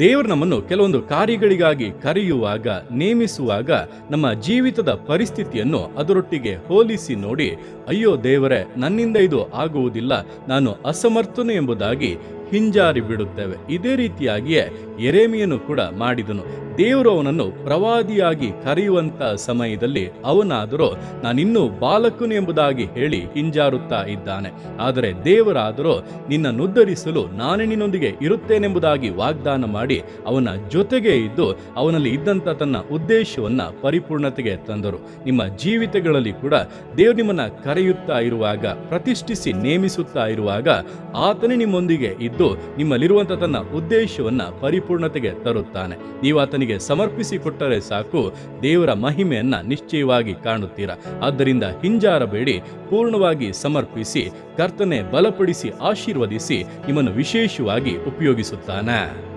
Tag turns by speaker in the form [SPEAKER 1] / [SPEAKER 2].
[SPEAKER 1] ದೇವರು ನಮ್ಮನ್ನು ಕೆಲವೊಂದು ಕಾರ್ಯಗಳಿಗಾಗಿ ಕರೆಯುವಾಗ, ನೇಮಿಸುವಾಗ ನಮ್ಮ ಜೀವಿತದ ಪರಿಸ್ಥಿತಿಯನ್ನು ಅದರೊಟ್ಟಿಗೆ ಹೋಲಿಸಿ ನೋಡಿ, ಅಯ್ಯೋ ದೇವರೇ, ನನ್ನಿಂದ ಇದು ಆಗುವುದಿಲ್ಲ, ನಾನು ಅಸಮರ್ಥನು ಎಂಬುದಾಗಿ ಹಿಂಜಾರಿ ಬಿಡುತ್ತೇವೆ. ಇದೇ ರೀತಿಯಾಗಿಯೇ ಎರೆಮಿಯನ್ನು ಕೂಡ ಮಾಡಿದನು. ದೇವರು ಅವನನ್ನು ಪ್ರವಾದಿಯಾಗಿ ಕರೆಯುವಂತ ಸಮಯದಲ್ಲಿ ಅವನಾದರೂ, ನಾನಿನ್ನೂ ಬಾಲಕನು ಎಂಬುದಾಗಿ ಹೇಳಿ ಹಿಂಜಾರುತ್ತಾ ಇದ್ದಾನೆ. ಆದರೆ ದೇವರಾದರೂ ನಿನ್ನನ್ನುದ್ಧರಿಸಲು ನಾನೇ ನಿನ್ನೊಂದಿಗೆ ಇರುತ್ತೇನೆಂಬುದಾಗಿ ವಾಗ್ದಾನ ಮಾಡಿ ಅವನ ಜೊತೆಗೆ ಇದ್ದು ಅವನಲ್ಲಿ ಇದ್ದಂಥ ತನ್ನ ಉದ್ದೇಶವನ್ನ ಪರಿಪೂರ್ಣತೆಗೆ ತಂದರು. ನಿಮ್ಮ ಜೀವಿತಗಳಲ್ಲಿ ಕೂಡ ದೇವರು ನಿಮ್ಮನ್ನ ಕರೆಯುತ್ತಾ ಇರುವಾಗ, ಪ್ರತಿಷ್ಠಿಸಿ ನೇಮಿಸುತ್ತಾ ಇರುವಾಗ ಆತನೇ ನಿಮ್ಮೊಂದಿಗೆ ಇದ್ದು ನಿಮ್ಮಲ್ಲಿರುವಂಥ ತನ್ನ ಉದ್ದೇಶವನ್ನ ಪರಿಪೂರ್ಣತೆಗೆ ತರುತ್ತಾನೆ. ನೀವು ಆತನಿಗೆ ಸಮರ್ಪಿಸಿಕೊಟ್ಟರೆ ಸಾಕು, ದೇವರ ಮಹಿಮೆಯನ್ನ ನಿಶ್ಚಯವಾಗಿ ಕಾಣುತ್ತೀರಾ. ಆದ್ದರಿಂದ ಹಿಂಜಾರಬೇಡಿ, ಪೂರ್ಣವಾಗಿ ಸಮರ್ಪಿಸಿ, ಕರ್ತನೆ ಬಲಪಡಿಸಿ, ಆಶೀರ್ವದಿಸಿ, ನಿಮ್ಮನ್ನು ವಿಶೇಷವಾಗಿ ಉಪಯೋಗಿಸುತ್ತಾನೆ.